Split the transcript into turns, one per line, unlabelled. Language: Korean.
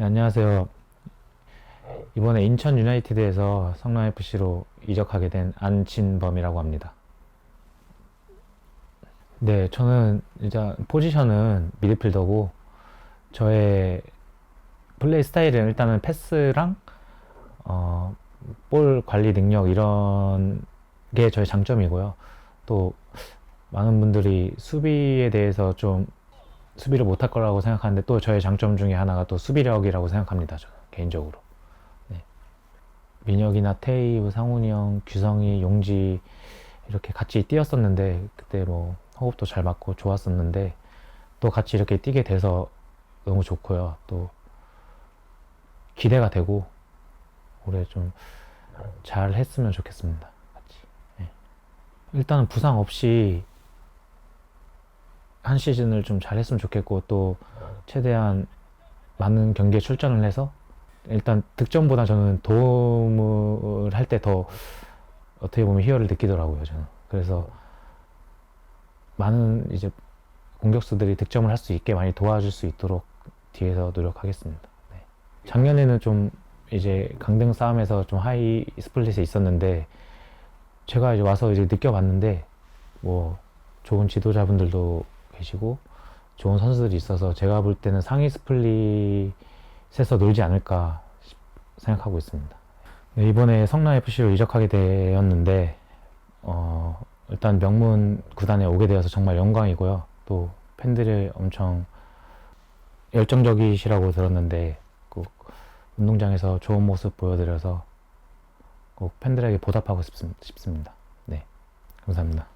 네, 안녕하세요. 이번에 인천 유나이티드에서 성남FC로 이적하게 된 안진범이라고 합니다. 네, 저는 일단 포지션은 미드필더고 저의 플레이 스타일은 일단은 패스랑 어, 볼 관리 능력 이런 게 저의 장점이고요. 또 많은 분들이 수비에 대해서 좀 수비를 못할 거라고 생각하는데 또 저의 장점 중에 하나가 또 수비력이라고 생각합니다. 저는 개인적으로. 네. 민혁이나 테이브, 상훈이 형, 규성이, 용지 이렇게 같이 뛰었었는데 그때 뭐 호흡도 잘 맞고 좋았었는데 또 같이 이렇게 뛰게 돼서 너무 좋고요. 또 기대가 되고 올해 좀 잘 했으면 좋겠습니다. 같이. 네. 일단은 부상 없이 한 시즌을 좀 잘했으면 좋겠고 또 최대한 많은 경기에 출전을 해서 일단 득점보다 저는 도움을 할 때 더 어떻게 보면 희열을 느끼더라고요 저는 그래서 많은 이제 공격수들이 득점을 할 수 있게 많이 도와줄 수 있도록 뒤에서 노력하겠습니다. 네. 작년에는 좀 이제 강등 싸움에서 좀 하이 스플릿에 있었는데 제가 이제 와서 이제 느껴봤는데 뭐 좋은 지도자분들도 계시고 좋은 선수들이 있어서 제가 볼 때는 상위 스플릿에서 놀지 않을까 싶- 생각하고 있습니다. 네, 이번에 성남 FC로 이적하게 되었는데 어, 일단 명문 구단에 오게 되어서 정말 영광이고요. 또 팬들이 엄청 열정적이시라고 들었는데 꼭 운동장에서 좋은 모습 보여드려서 꼭 팬들에게 보답하고 싶습- 싶습니다. 네, 감사합니다.